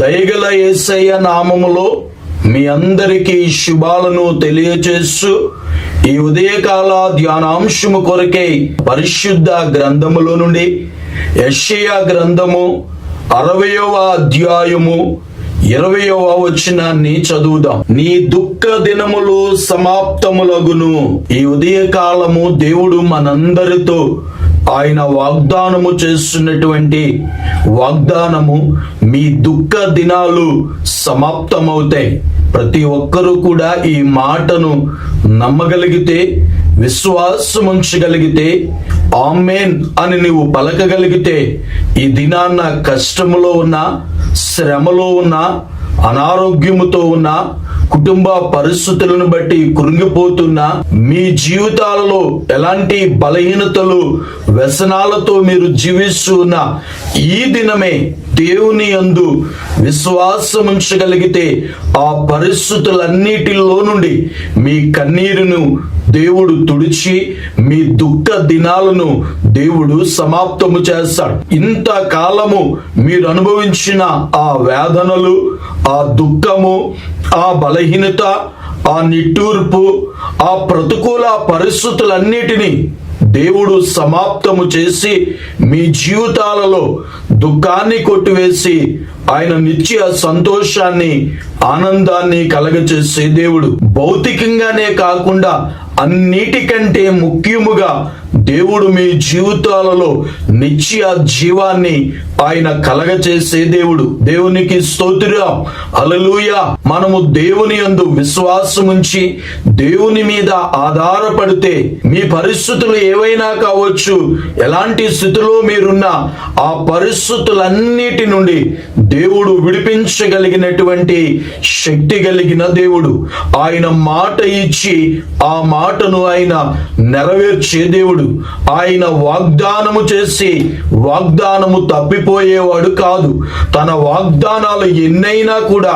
దయగల యేసయ్య నామములో మీ అందరికీ శుభాలను తెలియచేస్తూ ఈ ఉదయకాల ధ్యానాంశము కొరకై పరిశుద్ధ గ్రంథములో నుండి యెషయా గ్రంథము అరవయవ అధ్యాయము ఇరవయవ వచనాన్ని చదువుదాం. నీ దుఃఖ దినములు సమాప్తములగును. ఈ ఉదయకాలము దేవుడు మనందరితో ఆయన వాగ్దానము చేస్తున్నటువంటి వాగ్దానము మీ దుఃఖ దినాలు సమాప్తమవుతాయి. ప్రతి ఒక్కరూ కూడా ఈ మాటను నమ్మగలిగితే విశ్వాసం ఉంచగలిగితే ఆమెన్ అని నీవు పలకగలిగితే ఈ దినాన్న కష్టములో ఉన్న శ్రమలో ఉన్న అనారోగ్యముతో ఉన్న కుటుంబ పరిస్థితులను బట్టి కృంగిపోతున్న మీ జీవితాలలో ఎలాంటి బలహీనతలు వ్యసనాలతో మీరు జీవిస్తున్న ఈ దినమే దేవుని అందు విశ్వాసం ఉంచగలిగితే ఆ పరిస్థితులన్నిటిలో నుండి మీ కన్నీరును దేవుడు తుడిచి మీ దుఃఖ దినాలను దేవుడు సమాప్తము చేస్తాడు. ఇంత కాలము మీరు అనుభవించిన ఆ వేదనలు ఆ దుఃఖము ఆ బలహీనత ఆ నిట్టూర్పు ఆ ప్రతికూల పరిస్థితులన్నిటినీ దేవుడు సమాప్తము చేసి మీ జీవితాలలో దుఃఖాన్ని కొట్టివేసి ఆయన నిత్య సంతోషాన్ని ఆనందాన్ని కలగచేసే దేవుడు. భౌతికంగానే కాకుండా అన్నిటికంటే ముఖ్యముగా దేవుడు మీ జీవితాలలో నిత్య జీవాన్ని ఆయన కలగచేసే దేవుడు. దేవునికి స్తోత్రం. అలలుయ మనము దేవుని యందు విశ్వాసముంచి దేవుని మీద ఆధారపడితే మీ పరిస్థితులు ఏవైనా కావచ్చు ఎలాంటి స్థితిలో మీరున్నా ఆ పరిస్థితులన్నిటి నుండి దేవుడు విడిపించగలిగినటువంటి శక్తి కలిగిన దేవుడు. ఆయన మాట ఇచ్చి ఆ మాటను ఆయన నెరవేర్చే దేవుడు. ఆయన వాగ్దానము చేసి వాగ్దానము తప్పిపోయేవాడు కాదు. తన వాగ్దానాలు ఎన్నైనా కూడా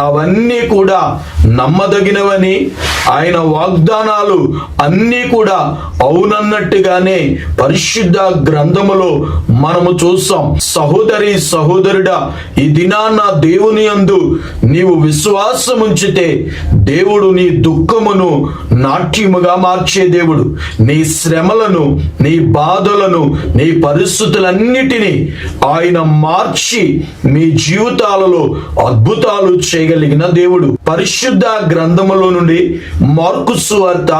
అవన్నీ కూడా నమ్మదగినవని ఆయన వాగ్దానాలు అన్నీ కూడా అవునన్నట్టుగానే పరిశుద్ధ గ్రంథములో మనము చూస్తాం. సహోదరి సహోదరుడా ఈ దినాన్న దేవుని యందు నీవు విశ్వాసం ఉంచితే దేవుడు నీ దుఃఖమును నాట్యముగా మార్చే దేవుడు. నీ శ్రమలను నీ బాధలను నీ పరిస్థితులన్నిటినీ ఆయన మార్చి మీ జీవితాలలో అద్భుతాలు చేయగలిగిన దేవుడు. పరిశుద్ధ గ్రంథములో నుండి మార్కు సువార్త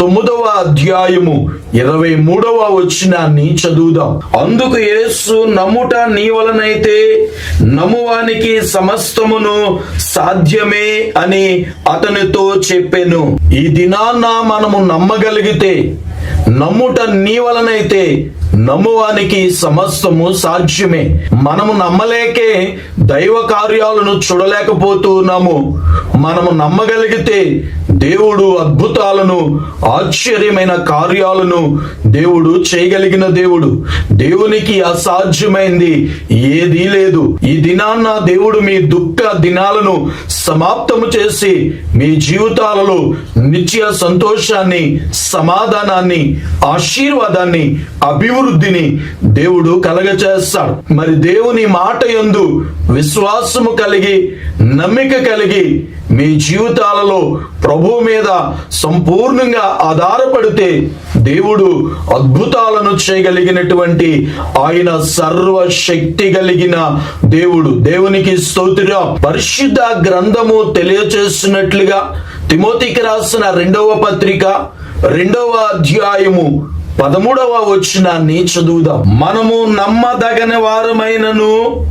తొమ్మిదవ అధ్యాయము ఇరవై మూడవ వచనాన్ని చదువుదాం. అందుకు యేసు నమ్ముట నీ వలనైతే నమ్మువానికి సమస్తమును సాధ్యమే అని అతనితో చెప్పాను. ఈ దినాన్న మనము నమ్మగలిగితే నమ్ముట నీ వలనైతే నమ్మువానికి సమస్తము సాధ్యమే. మనము నమ్మలేకే దైవ కార్యాలను చూడలేకపోతున్నాము. మనము నమ్మగలిగితే దేవుడు అద్భుతాలను ఆశ్చర్యమైన కార్యాలను దేవుడు చేయగలిగిన దేవుడు. దేవునికి అసాధ్యమైంది ఏదీ లేదు. ఈ దినాన్న దేవుడు మీ దుఃఖ దినాలను సమాప్తము చేసి మీ జీవితాలలో నిత్య సంతోషాన్ని సమాధానాన్ని ఆశీర్వాదాన్ని అభివృద్ధిని దేవుడు కలగచేస్తాడు మరి దేవుని మాట యందు విశ్వాసము కలిగి నమ్మిక కలిగి మీ జీవితాలలో ప్రభు మీద సంపూర్ణంగా ఆధారపడితే దేవుడు అద్భుతాలను చేయగలిగినటువంటి ఆయన సర్వశక్తి కలిగిన దేవుడు. దేవునికి స్తోత్రం. పరిశుద్ధ గ్రంథము తెలియచేస్తున్నట్లుగా తిమోతికి రాసిన రెండవ పత్రిక రెండవ అధ్యాయము పదమూడవ వచనాన్ని చదువుదాం. మనము నమ్మదగిన వారమైనను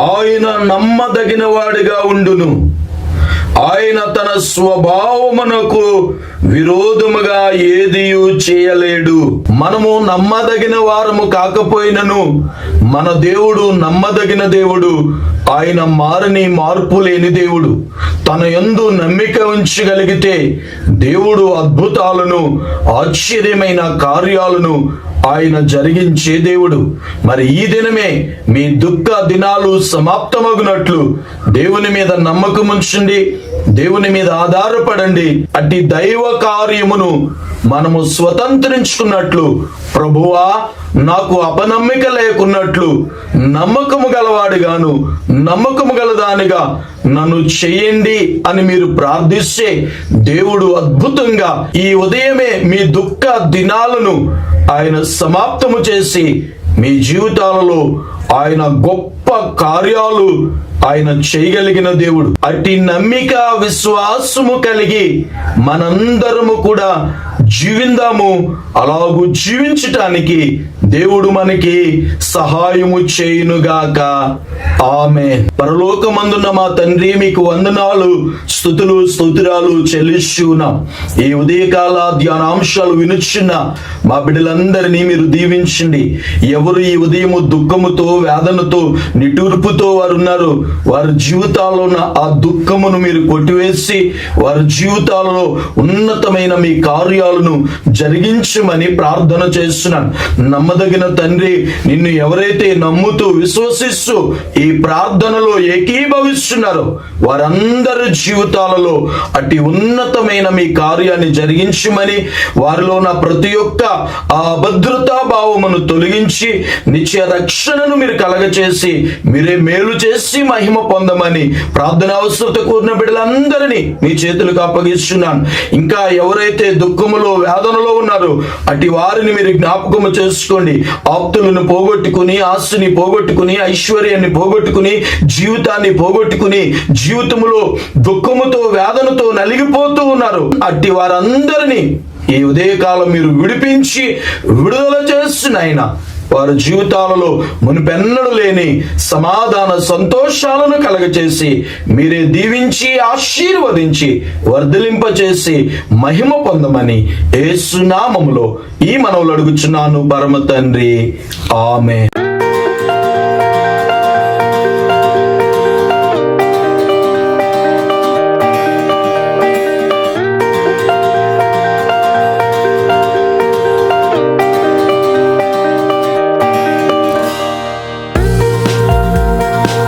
ఆయన నమ్మదగిన వాడుగా ఉండును. ఆయన తన స్వభావమునకు విరోధముగా ఏదియు చేయలేడు. మనము నమ్మదగిన వారము కాకపోయినను మన దేవుడు నమ్మదగిన దేవుడు ఆయన మారని మార్పు లేని దేవుడు. తన ఎందు నమ్మిక ఉంచగలిగితే దేవుడు అద్భుతాలను ఆశ్చర్యమైన కార్యాలను ఆయన జరిగించే దేవుడు. మరి ఈ దినమే మీ దుఃఖ దినాలు సమాప్తమగునట్లు దేవుని మీద నమ్మకం ఉంచండి దేవుని మీద ఆధారపడండి. అట్టి దైవ కార్యమును మనము స్వతంత్రించుకున్నట్లు ప్రభువా నాకు అపనమ్మిక లేకున్నట్లు నమ్మకము గలవాడిగాను నమ్మకము గలదానిగా నన్ను చెయ్యండి అని మీరు ప్రార్థిస్తే దేవుడు అద్భుతంగా ఈ ఉదయమే మీ దుఃఖ దినాలను ఆయన సమాప్తము చేసి మీ జీవితాలలో ఆయన గొప్ప కార్యాలు ఆయన చేయగలిగిన దేవుడు. అట్టి నమ్మిక విశ్వాసము కలిగి మనందరము కూడా జీవిందాము. అలాగూ జీవించటానికి దేవుడు మనకి సహాయము చేయునుగాక. ఆమె పరలోకమందున్న మా తండ్రి మీకు వందనాలు స్థుతులు స్తోత్రాలు చెల్లిస్తున్నాం ఈ ఉదయకాల ధ్యానాంశాలు వినుచున్న మా బిడ్డలందరినీ మీరు దీవించండి. ఎవరు ఈ ఉదయము దుఃఖముతో వేదనతో నిటూర్పుతో వారు ఉన్నారు. వారి జీవితాల్లో ఉన్న ఆ దుఃఖమును మీరు కొట్టివేసి వారి జీవితాలలో ఉన్నతమైన మీ కార్యాలను జరిగించమని ప్రార్థన చేస్తున్నాను. నమ్మదగిన తండ్రి నిన్ను ఎవరైతే నమ్ముతూ విశ్వసిస్తూ ఈ ప్రార్థనలో ఏకీభవిస్తున్నారో వారందరి జీవితాలలో అట్టి ఉన్నతమైన మీ కార్యాన్ని జరిగించమని వారిలో నా ప్రతి ఒక్క ఆ అభద్రతా భావమును తొలగించి నిత్య రక్షణను మీరు కలగచేసి మీరే మేలు చేసి మహిమ పొందమని ప్రార్థన అవసరత కూడిన బిడ్డలందరినీ మీ చేతులకు అప్పగిస్తున్నాను. ఇంకా ఎవరైతే దుఃఖములో వేదనలో ఉన్నారో అటు వారిని మీరు జ్ఞాపకము చేసుకోండి. ఆప్తులను పోగొట్టుకుని ఆస్తిని పోగొట్టుకుని ఐశ్వర్యాన్ని పోగొట్టుకుని జీవితాన్ని పోగొట్టుకుని జీవితంలో దుఃఖముతో వేదనతో నలిగిపోతూ ఉన్నారు. అట్టి వారందరినీ ఈ ఉదయకాలం మీరు విడిపించి విడుదల చేస్తున్న ఆయన. వారి జీవితాలలో మునిపెన్నడు లేని సమాధాన సంతోషాలను కలగచేసి మీరే దీవించి ఆశీర్వదించి వర్ధలింపచేసి మహిమ పొందమని ఏసునామములో ఈ మనవులు అడుగుచున్నాను. పరమ తండ్రి. ఆమె